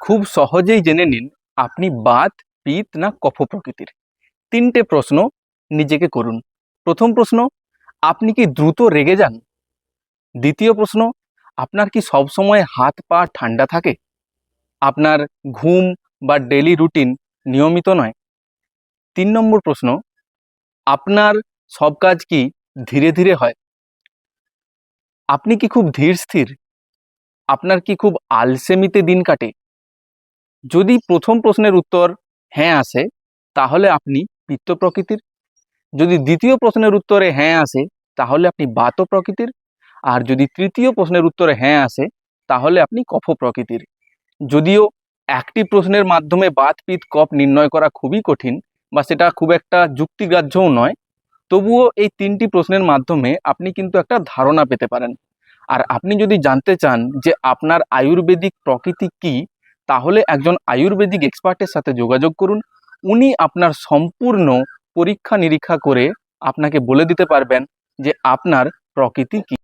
খুব সহজেই জেনে নিন আপনি বাত, পিত না কফ প্রকৃতির। তিনটে প্রশ্ন নিজেকে করুন। প্রথম প্রশ্ন, আপনি কি দ্রুত রেগে যান? দ্বিতীয় প্রশ্ন, আপনার কি সবসময় হাত পা ঠান্ডা থাকে? আপনার ঘুম বা ডেলি রুটিন নিয়মিত নয়? তিন নম্বর প্রশ্ন, আপনার সব কাজ কি ধীরে ধীরে হয়? আপনি কি খুব ধীর স্থির? আপনার কি খুব আলসেমিতে দিন কাটে? যদি প্রথম প্রশ্নের উত্তর হ্যাঁ আসে, তাহলে আপনি পিত্ত প্রকৃতির। যদি দ্বিতীয় প্রশ্নের উত্তরে হ্যাঁ আসে, তাহলে আপনি বাত প্রকৃতির। আর যদি তৃতীয় প্রশ্নের উত্তরে হ্যাঁ আসে, তাহলে আপনি কফ প্রকৃতির। যদিও একটি প্রশ্নের মাধ্যমে বাত, পিত, কফ নির্ণয় করা খুবই কঠিন বা সেটা খুব একটা যুক্তিগ্রাহ্যও নয়, তবুও এই তিনটি প্রশ্নের মাধ্যমে আপনি কিন্তু একটা ধারণা পেতে পারেন। আর আপনি যদি জানতে চান যে আপনার আয়ুর্বেদিক প্রকৃতি কি তাহলে একজন আয়ুর্বেদিক এক্সপার্টের সাথে যোগাযোগ করুন। উনি আপনার সম্পূর্ণ পরীক্ষা নিরীক্ষা করে আপনাকে বলে দিতে পারবেন যে আপনার প্রকৃতি কি।